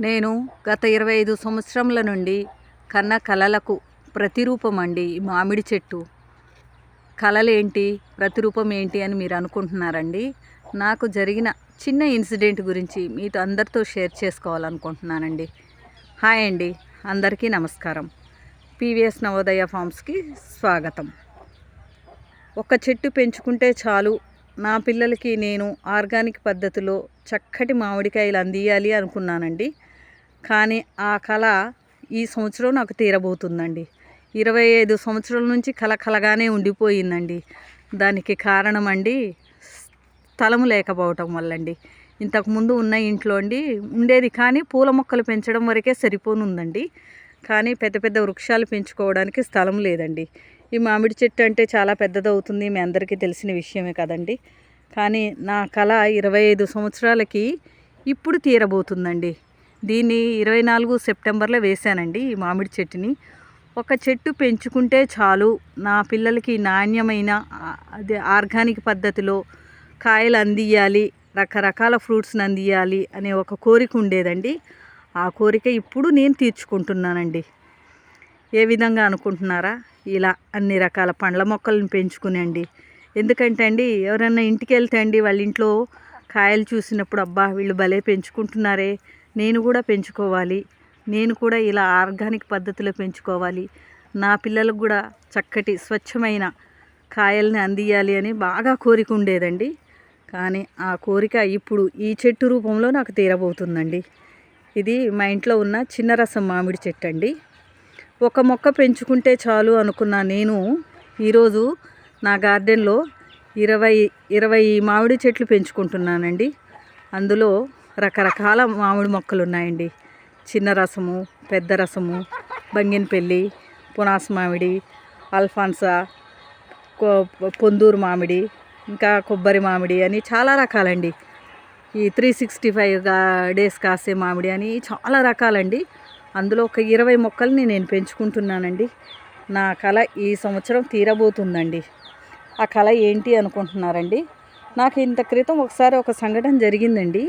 నేను గత ఇరవై ఐదు సంవత్సరముల నుండి కన్న కళలకు ప్రతిరూపం అండి ఈ మామిడి చెట్టు. కలలేంటి? ప్రతిరూపం ఏంటి అని మీరు అనుకుంటున్నారండి? నాకు జరిగిన చిన్న ఇన్సిడెంట్ గురించి మీతో అందరితో షేర్ చేసుకోవాలనుకుంటున్నానండి. హాయ్ అండి. అందరికీ నమస్కారం. పీవీఎస్ నవోదయ ఫార్మ్స్కి స్వాగతం. ఒక చెట్టు పెంచుకుంటే చాలు. నా పిల్లలకి నేను ఆర్గానిక్ పద్ధతిలో చక్కటి మామిడికాయలు అందియాలి అనుకున్నానండి. కానీ ఆ కళ ఈ సంవత్సరం నాకు తీరబోతుందండి. ఇరవై ఐదు సంవత్సరాల నుంచి కల కలగానే ఉండిపోయిందండి. దానికి కారణం అండి స్థలము లేకపోవటం వల్లండి. ఇంతకుముందు ఉన్న ఇంట్లో అండి ఉండేది కానీ పూల మొక్కలు పెంచడం వరకే సరిపోనుందండి. కానీ పెద్ద పెద్ద వృక్షాలు పెంచుకోవడానికి స్థలం లేదండి. ఈ మామిడి చెట్టు అంటే చాలా పెద్దదవుతుంది మీ అందరికీ తెలిసిన విషయమే కదండి. కానీ నా కళ ఇరవై ఐదు సంవత్సరాలకి ఇప్పుడు తీరబోతుందండి. దీన్ని ఇరవై నాలుగు సెప్టెంబర్లో వేశానండి ఈ మామిడి చెట్టుని. ఒక చెట్టు పెంచుకుంటే చాలు. నా పిల్లలకి నాణ్యమైన అదే ఆర్గానిక్ పద్ధతిలో కాయలు అందియాలి రకరకాల ఫ్రూట్స్ని అందియాలి అనే ఒక కోరిక ఉండేదండి. ఆ కోరిక ఇప్పుడు నేను తీర్చుకుంటున్నానండి. ఏ విధంగా అనుకుంటున్నారా? ఇలా అన్ని రకాల పండ్ల మొక్కలను పెంచుకునండి ఎందుకంటే అండి ఎవరైనా ఇంటికి వెళ్తే అండి వాళ్ళ ఇంట్లో కాయలు చూసినప్పుడు అబ్బా వీళ్ళు భలే పెంచుకుంటున్నారే నేను కూడా పెంచుకోవాలి. నేను కూడా ఇలా ఆర్గానిక్ పద్ధతిలో పెంచుకోవాలి. నా పిల్లలకు కూడా చక్కటి స్వచ్ఛమైన కాయల్ని అందియాలి అని బాగా కోరిక ఉండేదండి. కానీ ఆ కోరిక ఇప్పుడు ఈ చెట్టు రూపంలో నాకు తీరబోతుందండి. ఇది మా ఇంట్లో ఉన్న చిన్న రసం మామిడి చెట్టు అండి. ఒక మొక్క పెంచుకుంటే చాలు అనుకున్న నేను ఈరోజు నా గార్డెన్లో ఇరవై ఇరవై మామిడి చెట్లు పెంచుకుంటున్నానండి. అందులో రకరకాల మామిడి మొక్కలు ఉన్నాయండి. చిన్న రసము పెద్ద రసము బంగినపల్లి పునాస మామిడి అల్ఫాన్సా పొందూరు మామిడి ఇంకా కొబ్బరి మామిడి అని చాలా రకాలండి. ఈ త్రీ సిక్స్టీ ఫైవ్ డేస్ కాసే మామిడి అని చాలా రకాలండి. అందులో ఒక ఇరవై మొక్కల్ని నేను పెంచుకుంటున్నానండి. నా కళ ఈ సంవత్సరం తీరబోతుందండి. ఆ కళ ఏంటి అనుకుంటున్నారండి? నాకు ఇంత క్రితం ఒకసారి ఒక సంఘటన జరిగిందండి.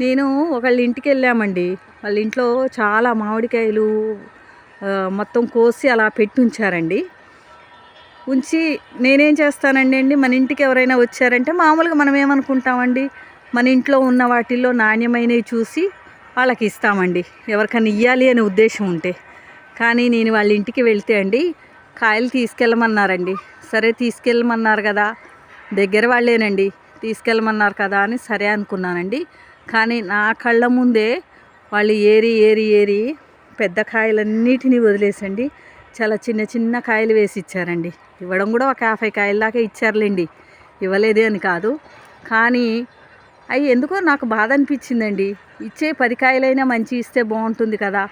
నేను ఒకళ్ళ ఇంటికి వెళ్ళామండి వాళ్ళ ఇంట్లో చాలా మామిడికాయలు మొత్తం కోసి అలా పెట్టి ఉంచారండి ఉంచి నేనేం చేస్తానండి అండి మన ఇంటికి ఎవరైనా వచ్చారంటే మామూలుగా మనం ఏమనుకుంటామండి? మన ఇంట్లో ఉన్న వాటిల్లో నాణ్యమైనవి చూసి వాళ్ళకి ఇస్తామండి. ఎవరికైనా ఇవ్వాలి అనే ఉద్దేశం ఉంటే. కానీ నేను వాళ్ళ ఇంటికి వెళ్తే అండి కాయలు తీసుకెళ్ళమన్నారండి. సరే తీసుకెళ్ళమన్నారు కదా దగ్గర వాళ్ళేనండి. తీసుకెళ్ళమన్నారు కదా అని సరే అనుకున్నానండి. కానీ నా కళ్ళ ముందే వాళ్ళు ఏరి ఏరి ఏరి పెద్ద కాయలన్నిటినీ వదిలేసండి. చాలా చిన్న చిన్న కాయలు వేసి ఇచ్చారండి. ఇవ్వడం కూడా ఒక యాభై కాయల దాకా ఇచ్చారులేండి. ఇవ్వలేదే అని కాదు. కానీ అవి ఎందుకో నాకు బాధ అనిపించిందండి. ఇచ్చే పది కాయలైనా మంచి ఇస్తే బాగుంటుంది కదా.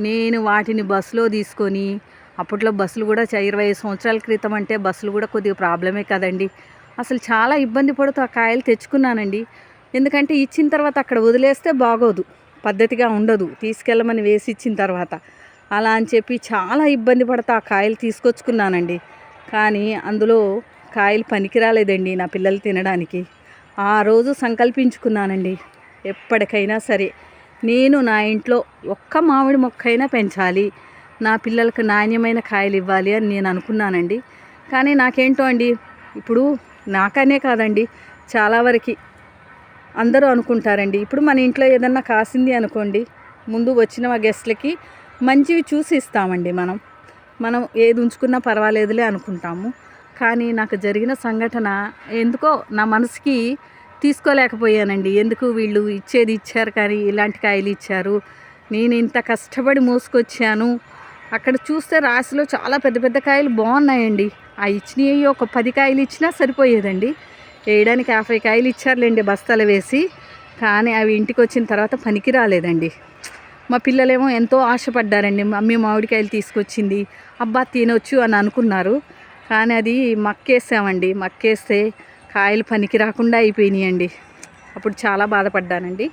నేను వాటిని బస్సులో తీసుకొని అప్పట్లో బస్సులు కూడా ఇరవై ఐదు సంవత్సరాల క్రితం అంటే బస్సులు కూడా కొద్దిగా ప్రాబ్లమే కదండి. అసలు చాలా ఇబ్బంది పడుతూ ఆ కాయలు తెచ్చుకున్నానండి. ఎందుకంటే ఇచ్చిన తర్వాత అక్కడ వదిలేస్తే బాగోదు పద్ధతిగా ఉండదు తీసుకెళ్ళమని వేసి ఇచ్చిన తర్వాత. అలా అని చెప్పి చాలా ఇబ్బంది పడతా ఆ కాయలు తీసుకొచ్చుకున్నానండి. కానీ అందులో కాయలు పనికిరాలేదండి నా పిల్లలు తినడానికి. ఆ రోజు సంకల్పించుకున్నానండి ఎప్పటికైనా సరే. నేను నా ఇంట్లో ఒక్క మామిడి మొక్కైనా పెంచాలి నా పిల్లలకు నాణ్యమైన కాయలు ఇవ్వాలి అని నేను అనుకున్నానండి. కానీ నాకేంటో అండి ఇప్పుడు నాకనే కాదండి చాలా వరకు అందరూ అనుకుంటారండి. ఇప్పుడు మన ఇంట్లో ఏదన్నా కాసింది అనుకోండి ముందు వచ్చిన మా గెస్ట్లకి మంచివి చూసి ఇస్తామండి మనం. మనం ఏది ఉంచుకున్నా పర్వాలేదులే అనుకుంటాము. కానీ నాకు జరిగిన సంఘటన ఎందుకో నా మనసుకి తీసుకోలేకపోయానండి. ఎందుకు వీళ్ళు ఇచ్చేది ఇచ్చారు కానీ ఇలాంటి కాయలు ఇచ్చారు? నేను ఇంత కష్టపడి మోసుకొచ్చాను. అక్కడ చూస్తే రాశిలో చాలా పెద్ద పెద్ద కాయలు బాగున్నాయండి. ఆ ఇచ్చినవి ఒక పది కాయలు ఇచ్చినా సరిపోయేదండి. వేయడానికి యాభై కాయలు ఇచ్చారులేండి బస్తాలు వేసి. కానీ అవి ఇంటికి వచ్చిన తర్వాత పనికి రాలేదండి. మా పిల్లలేమో ఎంతో ఆశపడ్డారండి మమ్మీ మామిడికాయలు తీసుకొచ్చింది అబ్బా తినొచ్చు అని అనుకున్నారు. కానీ అది మక్కేసామండి మక్కేస్తే కాయలు పనికి రాకుండా అయిపోయినాయండి. అప్పుడు చాలా బాధపడ్డానండి.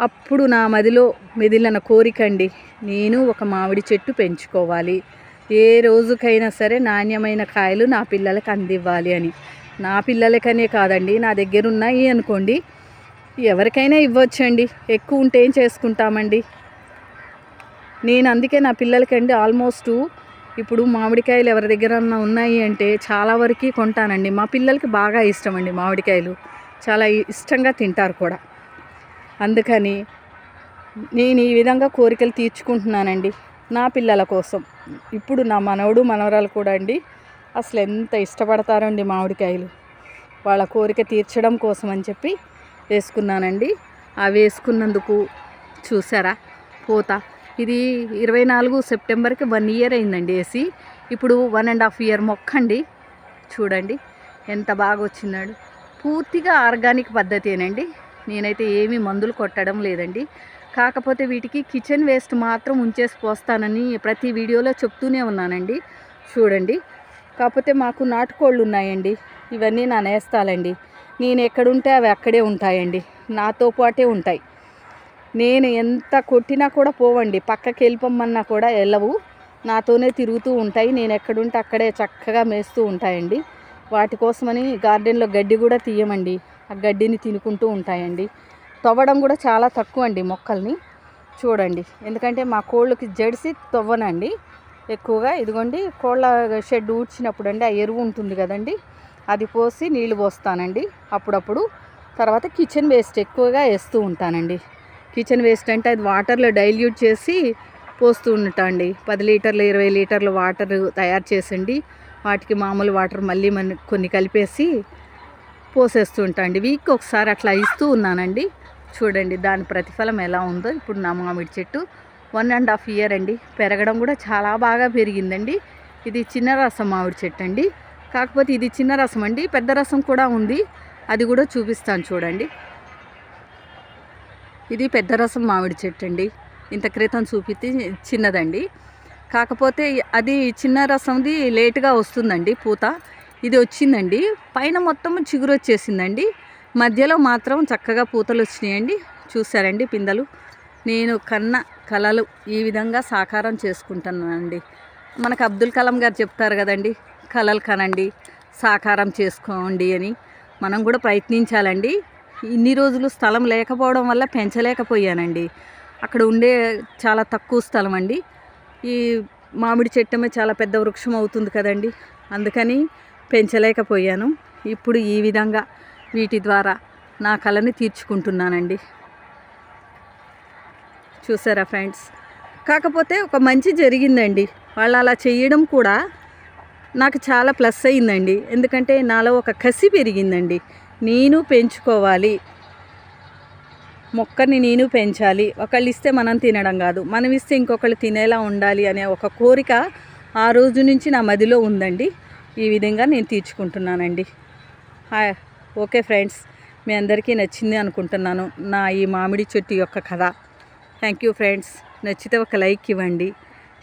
అప్పుడు నా మదిలో మెదిలిన కోరిక అండి నేను ఒక మామిడి చెట్టు పెంచుకోవాలి. ఏ రోజుకైనా సరే నాణ్యమైన కాయలు నా పిల్లలకు అందివ్వాలి అని. నా పిల్లలకనే కాదండి నా దగ్గర ఉన్నాయి అనుకోండి ఎవరికైనా ఇవ్వచ్చండి ఎక్కువ ఉంటే ఏం చేసుకుంటామండి? నేను అందుకే నా పిల్లలకండి ఆల్మోస్ట్ ఇప్పుడు మామిడికాయలు ఎవరి దగ్గర ఉన్నాయి అంటే చాలా వరకు కొంటానండి. మా పిల్లలకి బాగా ఇష్టం అండి మామిడికాయలు. చాలా ఇష్టంగా తింటారు కూడా. అందుకని నేను ఈ విధంగా కోరికలు తీర్చుకుంటున్నానండి నా పిల్లల కోసం. ఇప్పుడు నా మనవడు మనవరాలు కూడా అండి అసలు ఎంత ఇష్టపడతారండి మామిడికాయలు? వాళ్ళ కోరిక తీర్చడం కోసం అని చెప్పి వేసుకున్నానండి. ఆ వేసుకున్నందుకు చూసారా? పోత. ఇది ఇరవై నాలుగు సెప్టెంబర్కి వన్ ఇయర్ అయిందండి వేసి. ఇప్పుడు వన్ అండ్ హాఫ్ ఇయర్ మొక్క అండి చూడండి ఎంత బాగా వచ్చినాడు పూర్తిగా ఆర్గానిక్ పద్ధతేనండి. నేనైతే ఏమీ మందులు కొట్టడం లేదండి. కాకపోతే వీటికి కిచెన్ వేస్ట్ మాత్రం ఉంచేసి పోస్తానని ప్రతి వీడియోలో చెప్తూనే ఉన్నానండి. చూడండి. కాకపోతే మాకు నాటుకోళ్ళు ఉన్నాయండి. ఇవన్నీ నా నేస్తాలండి. నేను ఎక్కడుంటే అవి అక్కడే ఉంటాయండి. నాతో పాటే ఉంటాయి. నేను ఎంత కొట్టినా కూడా పోవండి. పక్కకి వెళ్ళిపోమన్నా కూడా వెళ్ళవు. నాతోనే తిరుగుతూ ఉంటాయి. నేను ఎక్కడుంటే అక్కడే చక్కగా మేస్తూ ఉంటాయండి. వాటి కోసమని గార్డెన్లో గడ్డి కూడా తీయమండి. ఆ గడ్డిని తినుకుంటూ ఉంటాయండి. తవ్వడం కూడా చాలా తక్కువ అండి మొక్కల్ని. చూడండి. ఎందుకంటే మా కోళ్ళకి జెర్సీ తవ్వనండి. ఎక్కువగా. ఇదిగోండి కోళ్ళ షెడ్ ఊడ్చినప్పుడు అండి ఆ ఎరువు ఉంటుంది కదండి అది పోసి నీళ్ళు పోస్తానండి అప్పుడప్పుడు. తర్వాత కిచెన్ వేస్ట్ ఎక్కువగా వేస్తూ ఉంటానండి. కిచెన్ వేస్ట్ అంటే అది వాటర్లో డైల్యూట్ చేసి పోస్తూ ఉంటా అండి పది లీటర్లు ఇరవై లీటర్లు వాటర్ తయారు చేసండి. వాటికి మామూలు వాటర్ మళ్ళీ మన కొన్ని కలిపేసి పోసేస్తూ ఉంటా అండి వీక్ ఒకసారి అట్లా ఇస్తూ ఉన్నానండి. చూడండి దాని ప్రతిఫలం ఎలా ఉందో. ఇప్పుడు నా మామిడి చెట్టు వన్ అండ్ హాఫ్ ఇయర్ అండి. పెరగడం కూడా చాలా బాగా పెరిగిందండి. ఇది చిన్న రసం మామిడి చెట్టు అండి. కాకపోతే ఇది చిన్న రసం అండి. పెద్ద రసం కూడా ఉంది. అది కూడా చూపిస్తాను చూడండి. ఇది పెద్ద రసం మామిడి చెట్టు అండి. ఇంత క్రితం చూపితే చిన్నదండి. కాకపోతే అది చిన్న రసంది లేటుగా వస్తుందండి పూత. ఇది వచ్చిందండి. పైన మొత్తం చిగురు వచ్చేసిందండి. మధ్యలో మాత్రం చక్కగా పూతలు వచ్చినాయండి. చూసారండి పిందలు. నేను కన్న కళలు ఈ విధంగా సాకారం చేసుకుంటున్నానండి మనకు అబ్దుల్ కలాం గారు చెప్తారు కదండి కళలు కనండి సాకారం చేసుకోండి అని. మనం కూడా ప్రయత్నించాలండి. ఇన్ని రోజులు స్థలం లేకపోవడం వల్ల పెంచలేకపోయానండి. అక్కడ ఉండే చాలా తక్కువ స్థలం అండి. ఈ మామిడి చెట్టమే చాలా పెద్ద వృక్షం అవుతుంది కదండి అందుకని పెంచలేకపోయాను. ఇప్పుడు ఈ విధంగా వీటి ద్వారా నా కళని తీర్చుకుంటున్నానండి. చూసారా ఫ్రెండ్స్? కాకపోతే ఒక మంచి జరిగిందండి. వాళ్ళు అలా చేయడం కూడా నాకు చాలా ప్లస్ అయిందండి. ఎందుకంటే నాలో ఒక కసి పెరిగిందండి. నేను పెంచుకోవాలి. మొక్కని నేను పెంచాలి. ఒకళ్ళు ఇస్తే మనం తినడం కాదు. మనం ఇస్తే ఇంకొకళ్ళు తినేలా ఉండాలి అనే ఒక కోరిక ఆ రోజు నుంచి నా మదిలో ఉందండి. ఈ విధంగా నేను తీర్చుకుంటున్నానండి. హాయ్. Okay friends. మీ అందరికీ నచ్చింది అనుకుంటున్నాను. నా ఈ మామిడి చెట్టు యొక్క కథ. Thank you friends. నచ్చితే ఒక లైక్ ఇవ్వండి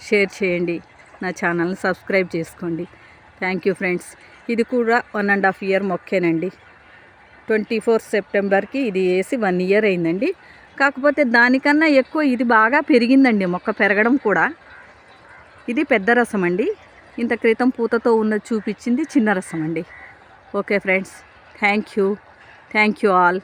షేర్ చేయండి నా ఛానల్ని సబ్స్క్రైబ్ చేసుకోండి. Thank you friends. ఇది కూడా వన్ అండ్ హాఫ్ ఇయర్ మొక్కేనండి. ట్వంటీ ఫోర్ సెప్టెంబర్కి ఇది వేసి వన్ ఇయర్ అయిందండి. కాకపోతే దానికన్నా ఎక్కువ ఇది బాగా పెరిగిందండి మొక్క పెరగడం కూడా. ఇది పెద్ద రసం అండి. ఇంత క్రితం పూతతో ఉన్నది చూపించింది చిన్న రసం అండి. Okay friends. Thank you. Thank you all.